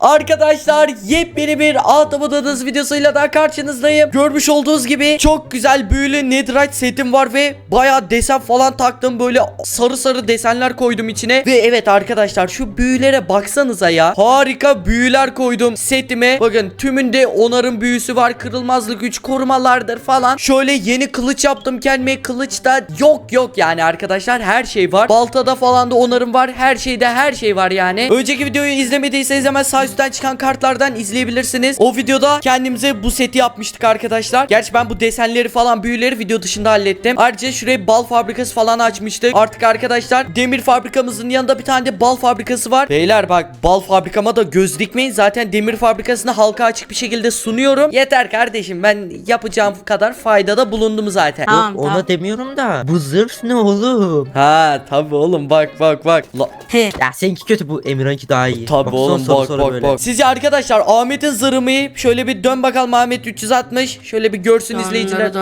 Arkadaşlar yepyeni bir Ahtapot Adası videosuyla daha karşınızdayım. Görmüş olduğunuz gibi çok güzel büyülü netherite setim var ve baya desen falan taktım. Böyle sarı sarı desenler koydum içine. Ve evet arkadaşlar şu büyülere baksanıza ya. Harika büyüler koydum setime. Bakın tümünde onarım büyüsü var. Kırılmazlık güç korumalardır falan. Şöyle yeni kılıç yaptım kendime. Kılıçta yok yok yani arkadaşlar her şey var. Baltada falan da onarım var. Her şeyde her şey var yani. Önceki videoyu izlemediyseniz hemen sağ üstten çıkan kartlardan izleyebilirsiniz. O videoda kendimize bu seti yapmıştık arkadaşlar. Gerçi ben bu desenleri falan büyüleri video dışında hallettim. Ayrıca şuraya bal fabrikası falan açmıştık. Artık arkadaşlar demir fabrikamızın yanında bir tane de bal fabrikası var. Beyler bak bal fabrikama da göz dikmeyin. Zaten demir fabrikasını halka açık bir şekilde sunuyorum. Yeter kardeşim ben yapacağım kadar faydada bulundum zaten. Tamam Ona tamam. demiyorum da bu zırh ne oğlum? Ha tabi oğlum bak bak bak. La, He. Ya seninki kötü bu Emirhan'ki daha iyi. Tabi oğlum bak bak böyle. bak. Sizce arkadaşlar Ahmet'in zırhımı şöyle bir dön bakalım Ahmet 360. Şöyle bir görsün izleyiciler.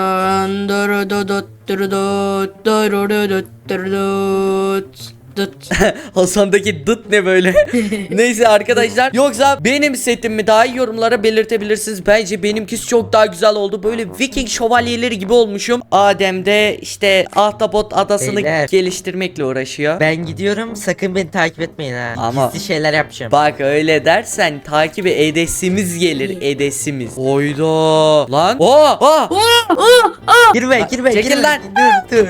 Hasan'daki dıt ne böyle? Neyse arkadaşlar. Yoksa benim setim mi daha iyi yorumlara belirtebilirsiniz. Bence benimkisi çok daha güzel oldu. Böyle Viking şövalyeleri gibi olmuşum. Adem de işte Ahtapot adasını Beyler. geliştirmekle uğraşıyor. Ben gidiyorum sakın beni takip etmeyin ha. Ama- Gizli şeyler yapacağım. Bak öyle dersen takip edesimiz gelir edesimiz. Oyda. Lan. Oh, oh. girme girme Çekil girme. lan. Dur dur.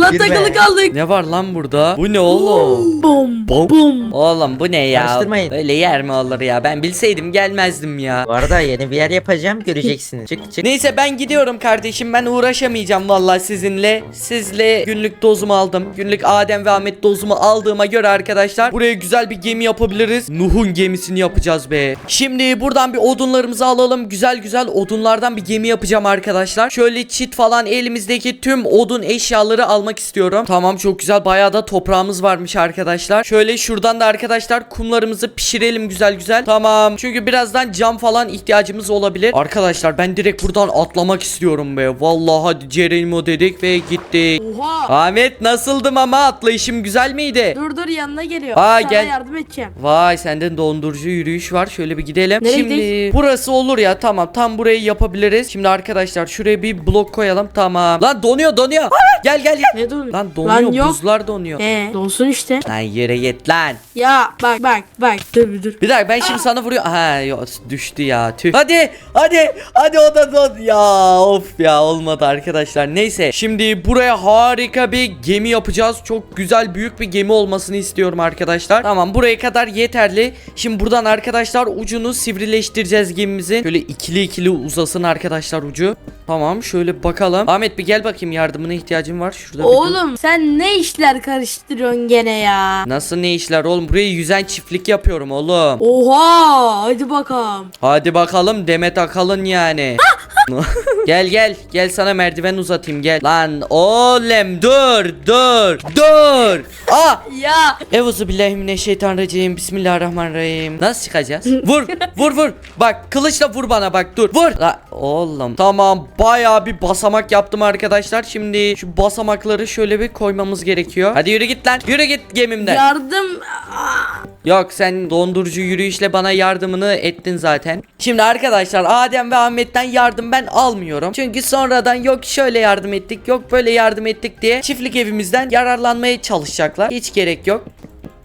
Lan Girme. takılı kaldık. Ne var lan burada? Bu ne oğlum? Bum Bom. bum. Oğlum bu ne ya? Karıştırmayın. Böyle yer mi olur ya? Ben bilseydim gelmezdim ya. Bu arada yeni bir yer yapacağım göreceksiniz. Çık çık. Neyse ben gidiyorum kardeşim. Ben uğraşamayacağım vallahi sizinle. Sizle günlük dozumu aldım. Günlük Adem ve Ahmet dozumu aldığıma göre arkadaşlar buraya güzel bir gemi yapabiliriz. Nuh'un gemisini yapacağız be. Şimdi buradan bir odunlarımızı alalım. Güzel güzel odunlardan bir gemi yapacağım arkadaşlar. Şöyle çit falan elimizdeki tüm odun eşyaları almak istiyorum. Tamam çok güzel. Bayağı da toprağımız varmış arkadaşlar. Şöyle şuradan da arkadaşlar kumlarımızı pişirelim güzel güzel. Tamam. Çünkü birazdan cam falan ihtiyacımız olabilir. Arkadaşlar ben direkt buradan atlamak istiyorum be. Vallahi hadi Cerenimo dedik ve gittik. Oha. Ahmet nasıldım ama atlayışım güzel miydi? Dur dur yanına geliyor. Aa, Sana gel. yardım edeceğim. Vay senden dondurucu yürüyüş var. Şöyle bir gidelim. Nereye Şimdi gidelim? burası olur ya tamam tam burayı yapabiliriz. Şimdi arkadaşlar şuraya bir blok koyalım. Tamam. Lan donuyor donuyor. gel gel gel. Ne dur? Lan donuyor Lan yok. buzlar donuyor. He donsun işte. Lan yere git lan. Ya bak bak bak. Dur bir dur. Bir dakika ben şimdi sana vuruyor. Ha yok düştü ya. Tüh. Hadi hadi hadi o da don. Ya of ya olmadı arkadaşlar. Neyse şimdi buraya harika bir gemi yapacağız. Çok güzel büyük bir gemi olmasını istiyorum arkadaşlar. Tamam buraya kadar yeterli. Şimdi buradan arkadaşlar ucunu sivrileştireceğiz gemimizin. Şöyle ikili ikili uzasın arkadaşlar ucu. Tamam şöyle bakalım. Ahmet bir gel bakayım yardımına ihtiyacım var. Şurada dur. Oğlum sen ne işler karıştırıyorsun gene ya? Nasıl ne işler oğlum? Buraya yüzen çiftlik yapıyorum oğlum. Oha hadi bakalım. Hadi bakalım Demet Akalın yani. gel gel gel sana merdiven uzatayım gel. Lan oğlum dur dur dur. Aa Ya Evuzu billahi mineşşeytanirracim. Bismillahirrahmanirrahim. Nasıl çıkacağız? vur vur vur. Bak kılıçla vur bana bak dur. Vur. La, oğlum tamam bayağı bir basamak yaptım arkadaşlar. Şimdi şu basamakları şöyle bir koymamız gerekiyor. Hadi yürü git lan. Yürü git gemimden. yardım. Aa, Yok sen dondurucu yürüyüşle bana yardımını ettin zaten. Şimdi arkadaşlar Adem ve Ahmet'ten yardım ben almıyorum. Çünkü sonradan yok şöyle yardım ettik yok böyle yardım ettik diye çiftlik evimizden yararlanmaya çalışacaklar. Hiç gerek yok.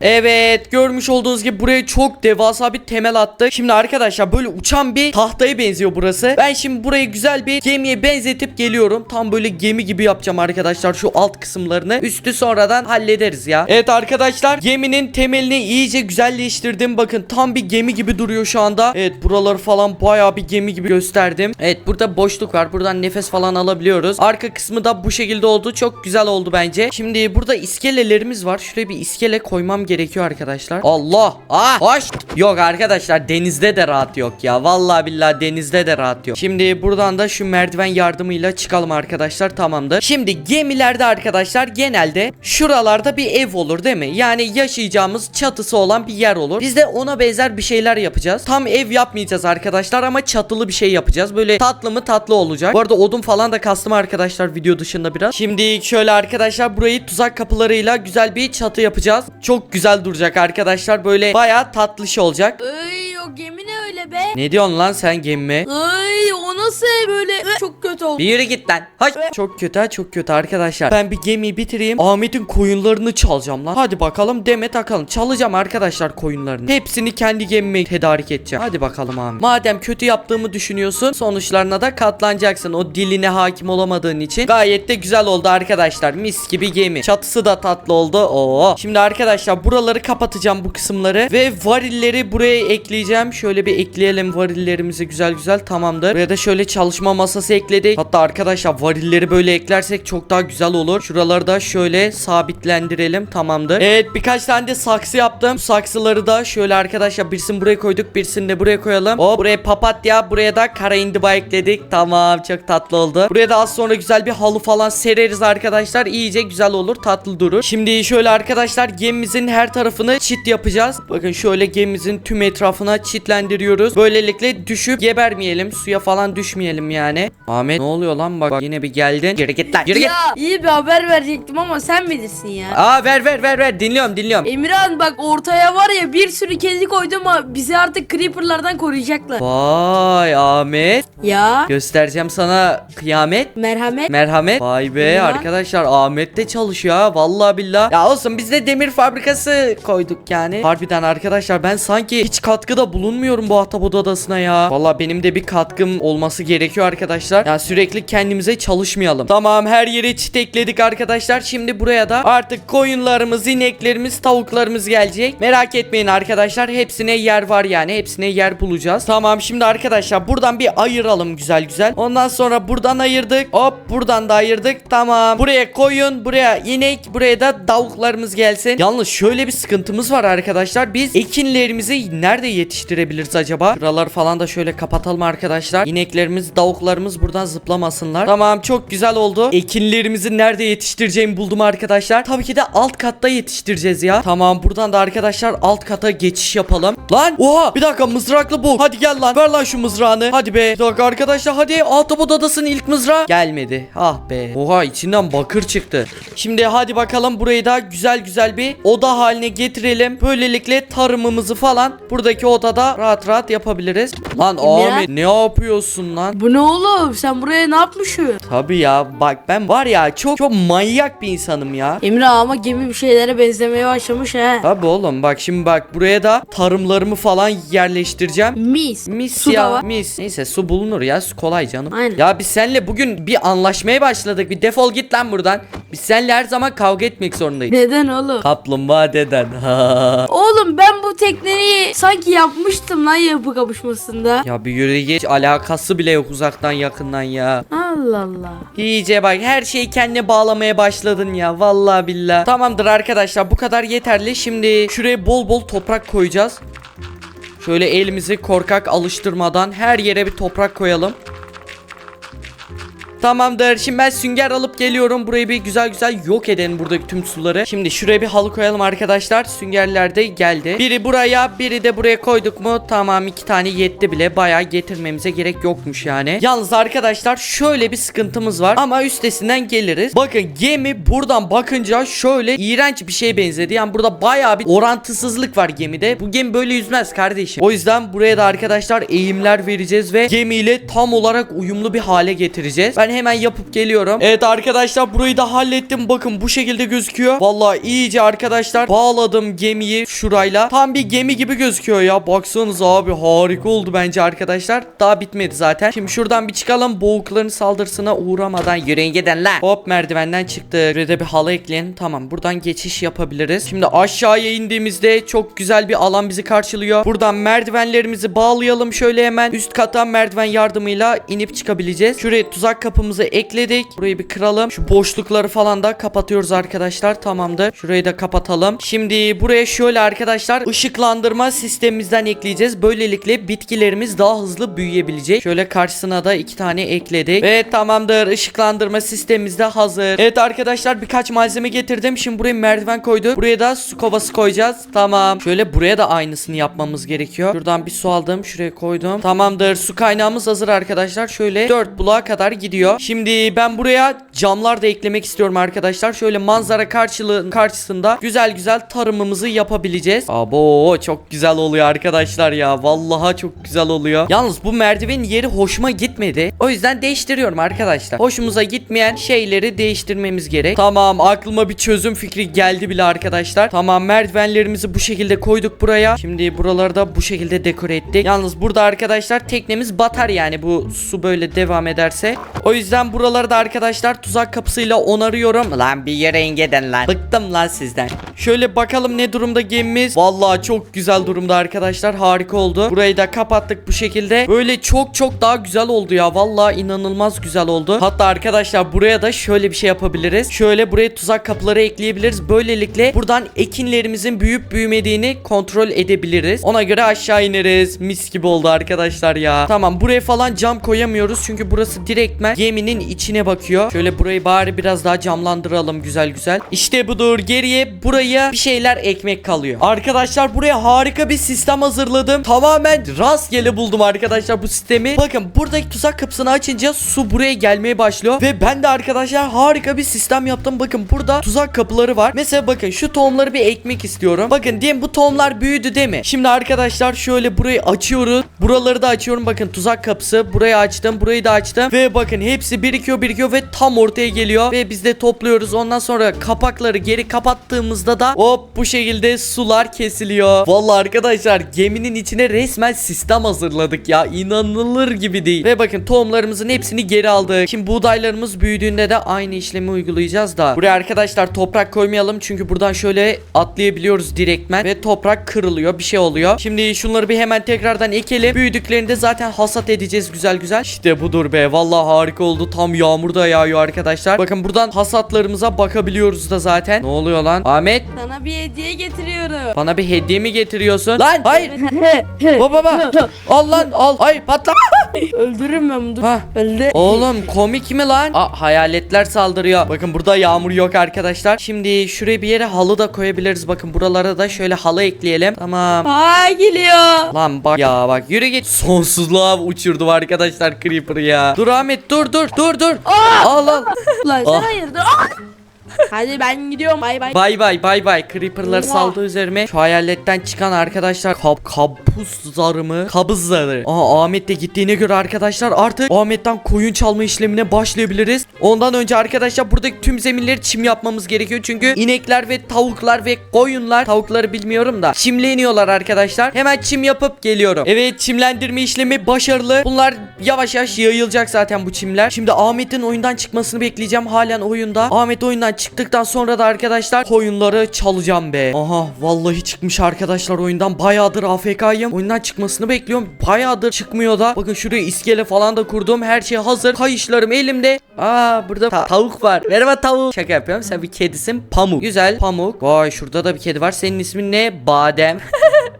Evet görmüş olduğunuz gibi buraya çok devasa bir temel attık. Şimdi arkadaşlar böyle uçan bir tahtaya benziyor burası. Ben şimdi burayı güzel bir gemiye benzetip geliyorum. Tam böyle gemi gibi yapacağım arkadaşlar şu alt kısımlarını. Üstü sonradan hallederiz ya. Evet arkadaşlar geminin temelini iyice güzelleştirdim. Bakın tam bir gemi gibi duruyor şu anda. Evet buraları falan bayağı bir gemi gibi gösterdim. Evet burada boşluk var. Buradan nefes falan alabiliyoruz. Arka kısmı da bu şekilde oldu. Çok güzel oldu bence. Şimdi burada iskelelerimiz var. Şuraya bir iskele koymam gerekiyor arkadaşlar. Allah! Ah! Hoş! Yok arkadaşlar denizde de rahat yok ya. Vallahi billahi denizde de rahat yok. Şimdi buradan da şu merdiven yardımıyla çıkalım arkadaşlar. Tamamdır. Şimdi gemilerde arkadaşlar genelde şuralarda bir ev olur değil mi? Yani yaşayacağımız çatısı olan bir yer olur. Biz de ona benzer bir şeyler yapacağız. Tam ev yapmayacağız arkadaşlar ama çatılı bir şey yapacağız. Böyle tatlı mı tatlı olacak. Bu arada odun falan da kastım arkadaşlar video dışında biraz. Şimdi şöyle arkadaşlar burayı tuzak kapılarıyla güzel bir çatı yapacağız. Çok güzel duracak arkadaşlar. Böyle bayağı tatlış olacak. Ay o gemi ne öyle be? Ne diyorsun lan sen gemi? Ay o nasıl böyle çok kötü oldu. Bir yürü git lan. Hay. Çok kötü ha çok kötü arkadaşlar. Ben bir gemiyi bitireyim. Ahmet'in koyunlarını çalacağım lan. Hadi bakalım deme takalım. Çalacağım arkadaşlar koyunlarını. Hepsini kendi gemime tedarik edeceğim. Hadi bakalım Ahmet. Madem kötü yaptığımı düşünüyorsun sonuçlarına da katlanacaksın. O diline hakim olamadığın için. Gayet de güzel oldu arkadaşlar. Mis gibi gemi. Çatısı da tatlı oldu. Oo. Şimdi arkadaşlar buraları kapatacağım bu kısımları. Ve varilleri buraya ekleyeceğim. Şöyle bir ekleyelim varillerimizi güzel güzel. Tamamdır. Buraya da şöyle çalışma masası ekledik. Hatta arkadaşlar varilleri böyle eklersek çok daha güzel olur. Şuraları da şöyle sabitlendirelim. Tamamdır. Evet birkaç tane de saksı yaptım. Saksıları da şöyle arkadaşlar birisini buraya koyduk. Birisini de buraya koyalım. O buraya papatya. Buraya da kara indiba ekledik. Tamam çok tatlı oldu. Buraya da az sonra güzel bir halı falan sereriz arkadaşlar. İyice güzel olur. Tatlı durur. Şimdi şöyle arkadaşlar gemimizin her tarafını çit yapacağız. Bakın şöyle gemimizin tüm etrafına çitlendiriyoruz. Böylelikle düşüp gebermeyelim. Suya falan düşmeyelim yani. Ahmet ne oluyor lan bak, bak yine bir geldin. Geri git lan. Yürü git. Ya iyi bir haber verecektim ama sen bilirsin ya. Aa ver ver ver ver dinliyorum dinliyorum. Emirhan bak ortaya var ya bir sürü kedi koydum ama bizi artık creeperlardan koruyacaklar. Vay Ahmet. Ya Göstereceğim sana kıyamet. merhamet. Merhamet. Vay be Ya. arkadaşlar Ahmet de çalışıyor ha vallahi billah. Ya olsun biz de demir fabrikası koyduk yani. Harbiden arkadaşlar ben sanki hiç katkıda bulunmuyorum bu ahtapot adasına ya. Vallahi benim de bir katkım olması gerekiyor arkadaşlar. Ya sürekli kendimize çalışmayalım. Tamam her yere çit ekledik arkadaşlar. Şimdi buraya da artık koyunlarımız, ineklerimiz, tavuklarımız gelecek. Merak etmeyin arkadaşlar. Hepsine yer var yani. Hepsine yer bulacağız. Tamam şimdi arkadaşlar buradan bir ayıralım güzel güzel. Ondan sonra buradan ayırdık. Hop buradan da ayırdık. Tamam. Buraya koyun, buraya inek, buraya da tavuklarımız gelsin. Yalnız şöyle bir sıkıntımız var arkadaşlar. Biz ekinlerimizi nerede yetiştirebiliriz acaba? Şuraları falan da şöyle kapatalım arkadaşlar. İneklerimiz, tavuklarımız buradan zıplamasınlar. Tamam çok güzel oldu. Ekinlerimizi nerede yetiştireceğimi buldum arkadaşlar. Tabii ki de alt katta yetiştireceğiz ya. Tamam buradan da arkadaşlar alt kata geçiş yapalım. Lan oha bir dakika mızraklı bu. Hadi gel lan ver lan şu mızrağını. Hadi be. Bir dakika arkadaşlar hadi Autobot adasının ilk mızrağı. Gelmedi. Ah be. Oha içinden bakır çıktı. Şimdi hadi bakalım burayı da güzel güzel bir oda haline getirelim. Böylelikle tarımımızı falan buradaki odada rahat rahat yapabiliriz. Lan? Ahmet ne yapıyorsun lan? Bu ne oğlum sen buraya ne yapmışsın? Tabii ya bak ben var ya çok çok manyak bir insanım ya. Emre ama gemi bir şeylere benzemeye başlamış he. Tabii oğlum bak şimdi bak buraya da tarımlarımı falan yerleştireceğim. Mis. Mis Su da ya var. mis. Neyse su bulunur ya su kolay canım. Aynen. Ya biz seninle bugün bir anlaşmaya başladık. Bir defol git lan buradan. Biz seninle her zaman kavga etmek zorundayız. Neden oğlum? Kaplumbağa deden. Oğlum ben bu tekneyi sanki yapmıştım lan yapı kapışmasında. ya bir yürü geç alakası bile yok uzaktan yakından ya. Allah Allah. İyice bak her şeyi kendine bağlamaya başladın ya vallahi billah. Tamamdır arkadaşlar bu kadar yeterli. Şimdi şuraya bol bol toprak koyacağız. Şöyle elimizi korkak alıştırmadan her yere bir toprak koyalım. Tamamdır. Şimdi ben sünger alıp geliyorum. Burayı bir güzel güzel yok edelim buradaki tüm suları. Şimdi şuraya bir halı koyalım arkadaşlar. Süngerler de geldi. Biri buraya, biri de buraya koyduk mu? Tamam iki tane yetti bile. Bayağı getirmemize gerek yokmuş yani. Yalnız arkadaşlar şöyle bir sıkıntımız var. Ama üstesinden geliriz. Bakın gemi buradan bakınca şöyle iğrenç bir şeye benzedi. Yani burada bayağı bir orantısızlık var gemide. Bu gemi böyle yüzmez kardeşim. O yüzden buraya da arkadaşlar eğimler vereceğiz ve gemiyle tam olarak uyumlu bir hale getireceğiz. Ben hemen yapıp geliyorum. Evet arkadaşlar burayı da hallettim. Bakın bu şekilde gözüküyor. Vallahi iyice arkadaşlar bağladım gemiyi şurayla. Tam bir gemi gibi gözüküyor ya. Baksanıza abi harika oldu bence arkadaşlar. Daha bitmedi zaten. Şimdi şuradan bir çıkalım. Boğukların saldırısına uğramadan yürüyün giden la. Hop merdivenden çıktı. Şurada bir halı ekleyin. Tamam buradan geçiş yapabiliriz. Şimdi aşağıya indiğimizde çok güzel bir alan bizi karşılıyor. Buradan merdivenlerimizi bağlayalım şöyle hemen. Üst kata merdiven yardımıyla inip çıkabileceğiz. Şuraya tuzak kapımızı ekledik. Burayı bir kıralım. Şu boşlukları falan da kapatıyoruz arkadaşlar. Tamamdır. Şurayı da kapatalım. Şimdi buraya şöyle arkadaşlar ışıklandırma sistemimizden ekleyeceğiz. Böylelikle bitkilerimiz daha hızlı büyüyebilecek. Şöyle karşısına da iki tane ekledik. Ve tamamdır. Işıklandırma sistemimiz de hazır. Evet arkadaşlar birkaç malzeme getirdim. Şimdi buraya merdiven koyduk. Buraya da su kovası koyacağız. Tamam. Şöyle buraya da aynısını yapmamız gerekiyor. Şuradan bir su aldım. Şuraya koydum. Tamamdır. Su kaynağımız hazır arkadaşlar. Şöyle 4 buluğa kadar gidiyor. Gerekiyor. Şimdi ben buraya camlar da eklemek istiyorum arkadaşlar. Şöyle manzara karşılığı karşısında güzel güzel tarımımızı yapabileceğiz. Abo çok güzel oluyor arkadaşlar ya. Vallahi çok güzel oluyor. Yalnız bu merdivenin yeri hoşuma gitmedi. O yüzden değiştiriyorum arkadaşlar. Hoşumuza gitmeyen şeyleri değiştirmemiz gerek. Tamam aklıma bir çözüm fikri geldi bile arkadaşlar. Tamam merdivenlerimizi bu şekilde koyduk buraya. Şimdi buraları da bu şekilde dekore ettik. Yalnız burada arkadaşlar teknemiz batar yani bu su böyle devam ederse. O yüzden buraları da arkadaşlar tuzak kapısıyla onarıyorum. Lan bir yere ingeden lan. Bıktım lan sizden. Şöyle bakalım ne durumda gemimiz. Vallahi çok güzel durumda arkadaşlar. Harika oldu. Burayı da kapattık bu şekilde. Böyle çok çok daha güzel oldu ya. Vallahi inanılmaz güzel oldu. Hatta arkadaşlar buraya da şöyle bir şey yapabiliriz. Şöyle buraya tuzak kapıları ekleyebiliriz. Böylelikle buradan ekinlerimizin büyüyüp büyümediğini kontrol edebiliriz. Ona göre aşağı ineriz. Mis gibi oldu arkadaşlar ya. Tamam buraya falan cam koyamıyoruz. Çünkü burası direktmen geminin içine bakıyor. Şöyle burayı bari biraz daha camlandıralım güzel güzel. İşte budur. Geriye buraya bir şeyler ekmek kalıyor. Arkadaşlar buraya harika bir sistem hazırladım. Tamamen rastgele buldum arkadaşlar bu sistemi. Bakın buradaki tuzak kapısını açınca su buraya gelmeye başlıyor. Ve ben de arkadaşlar harika bir sistem yaptım. Bakın burada tuzak kapıları var. Mesela bakın şu tohumları bir ekmek istiyorum. Bakın diyelim bu tohumlar büyüdü değil mi? Şimdi arkadaşlar şöyle burayı açıyoruz. Buraları da açıyorum. Bakın tuzak kapısı. Burayı açtım. Burayı da açtım. Ve bakın hepsi birikiyor birikiyor ve tam ortaya geliyor. Ve biz de topluyoruz. Ondan sonra kapakları geri kapattığımızda da hop bu şekilde sular kesiliyor. Vallahi arkadaşlar geminin içine resmen sistem hazırladık ya. İnanılır gibi değil. Ve bakın tohumlarımızın hepsini geri aldık. Şimdi buğdaylarımız büyüdüğünde de aynı işlemi uygulayacağız da. Buraya arkadaşlar toprak koymayalım. Çünkü buradan şöyle atlayabiliyoruz direktmen. Ve toprak kırılıyor. Bir şey oluyor. Şimdi şunları bir hemen tekrardan ekelim. Büyüdüklerinde zaten hasat edeceğiz güzel güzel. İşte budur be. Vallahi harika oldu. Tam yağmur da yağıyor arkadaşlar. Bakın buradan hasatlarımıza bakabiliyoruz da zaten. Ne oluyor lan? Ahmet Sana bir hediye getiriyorum. bana bir hediye mi getiriyorsun? Lan hayır. Baba baba. Al lan al. Ay patla. Öldürürüm ben bunu. Ha. Öldü. Oğlum komik mi lan? Aa, hayaletler saldırıyor. Bakın burada yağmur yok arkadaşlar. Şimdi şuraya bir yere halı da koyabiliriz. Bakın buralara da şöyle halı ekleyelim. Tamam. Aa geliyor. Lan bak ya bak yürü git. Sonsuzluğa uçurdum arkadaşlar Creeper ya. Dur Ahmet dur dur dur dur. Al al. Ulan sen Ah. hayırdır? Aa! Hadi ben gidiyorum. Bay bay. Bay bay bay bay. Creeper'lar Oha. saldı üzerime. Şu hayaletten çıkan arkadaşlar kap kabus zarı mı? Kabız zarı. Aa Ahmet de gittiğine göre arkadaşlar artık Ahmet'ten koyun çalma işlemine başlayabiliriz. Ondan önce arkadaşlar buradaki tüm zeminleri çim yapmamız gerekiyor. Çünkü inekler ve tavuklar ve koyunlar tavukları bilmiyorum da çimleniyorlar arkadaşlar. Hemen çim yapıp geliyorum. Evet çimlendirme işlemi başarılı. Bunlar yavaş yavaş yayılacak zaten bu çimler. Şimdi Ahmet'in oyundan çıkmasını bekleyeceğim. Halen oyunda. Ahmet oyundan çıktıktan sonra da arkadaşlar koyunları çalacağım be. Aha vallahi çıkmış arkadaşlar oyundan. Bayağıdır AFK'yım. Oyundan çıkmasını bekliyorum. Bayağıdır çıkmıyor da. Bakın şuraya iskele falan da kurdum. Her şey hazır. Kayışlarım elimde. Aa burada ta- tavuk var. Merhaba tavuk. Şaka yapıyorum. Sen bir kedisin. Pamuk. Güzel. Pamuk. Vay şurada da bir kedi var. Senin ismin ne? Badem.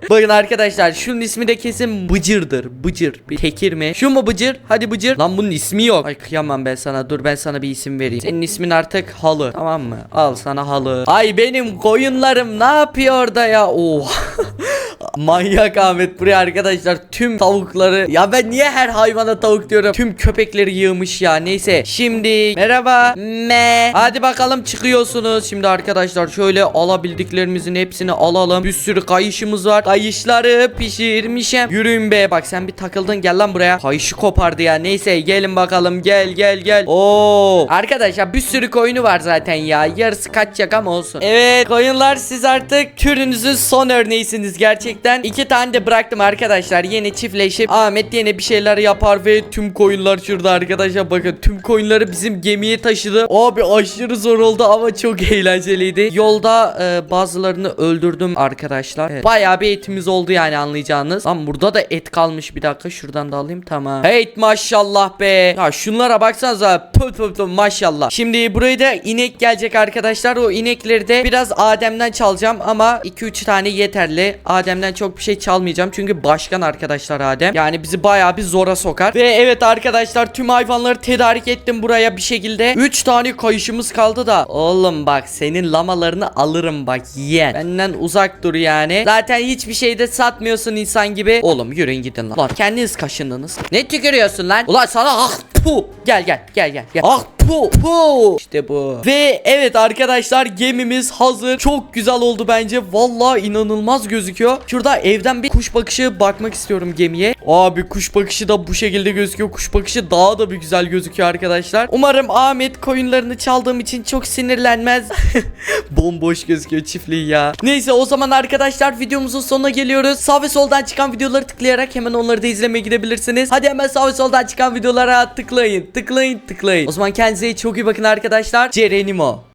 Bakın arkadaşlar şunun ismi de kesin Bıcır'dır. Bıcır. Bir tekir mi? Şu mu Bıcır? Hadi Bıcır. Lan bunun ismi yok. Ay kıyamam ben sana. Dur ben sana bir isim vereyim. Senin ismin artık Halı. Tamam mı? Al sana Halı. Ay benim koyunlarım ne yapıyor orada ya? Oh. Manyak Ahmet buraya arkadaşlar tüm tavukları ya ben niye her hayvana tavuk diyorum? Tüm köpekleri yığmış ya neyse. Şimdi merhaba. Me. Hadi bakalım çıkıyorsunuz. Şimdi arkadaşlar şöyle alabildiklerimizin hepsini alalım. Bir sürü kayışımız var. Kayışları pişirmişim. Yürüyün be. Bak sen bir takıldın gel lan buraya. Kayışı kopardı ya. Neyse gelin bakalım. Gel gel gel. Oo. Arkadaşlar bir sürü koyunu var zaten ya. Yarısı kaçacak ama olsun. Evet koyunlar siz artık türünüzün son örneğisiniz. Gerçekten iki tane de bıraktım arkadaşlar. Yeni çiftleşip Ahmet yine bir şeyler yapar ve tüm koyunlar şurada arkadaşlar. Bakın tüm koyunları bizim gemiye taşıdı. Abi aşırı zor oldu ama çok eğlenceliydi. Yolda e, bazılarını öldürdüm arkadaşlar. Evet. bayağı bir etimiz oldu yani anlayacağınız. Ama burada da et kalmış. Bir dakika şuradan da alayım. Tamam. Hey maşallah be. Ya şunlara baksanıza. Pö pö pö maşallah. Şimdi buraya da inek gelecek arkadaşlar. O inekleri de biraz Adem'den çalacağım ama 2-3 tane yeterli Adem'den çok bir şey çalmayacağım. Çünkü başkan arkadaşlar Adem. Yani bizi bayağı bir zora sokar. Ve evet arkadaşlar tüm hayvanları tedarik ettim buraya bir şekilde. 3 tane kayışımız kaldı da. Oğlum bak senin lamalarını alırım bak yeğen benden uzak dur yani. Zaten hiçbir şeyde satmıyorsun insan gibi. Oğlum yürüyün gidin lan. Ulan kendiniz kaşındınız. Ne tükürüyorsun lan? Ulan sana ah pu. Gel gel gel gel. gel. Ah pu pu. İşte bu. Ve evet arkadaşlar gemimiz hazır. Çok güzel oldu bence. Vallahi inanılmaz gözüküyor. Şurada evden bir kuş bakışı bakmak istiyorum gemiye. Abi kuş bakışı da bu şekilde gözüküyor. Kuş bakışı daha da bir güzel gözüküyor arkadaşlar. Umarım Ahmet koyunlarını çaldığım için çok sinirlenmez. Bomboş gözüküyor çiftliği ya. Neyse o zaman arkadaşlar videomuzun sonuna geliyoruz. Sağ ve soldan çıkan videoları tıklayarak hemen onları da izlemeye gidebilirsiniz. Hadi hemen sağ ve soldan çıkan videolara tıklayın. Tıklayın tıklayın. O zaman kendinize çok iyi bakın arkadaşlar. Cerenimo.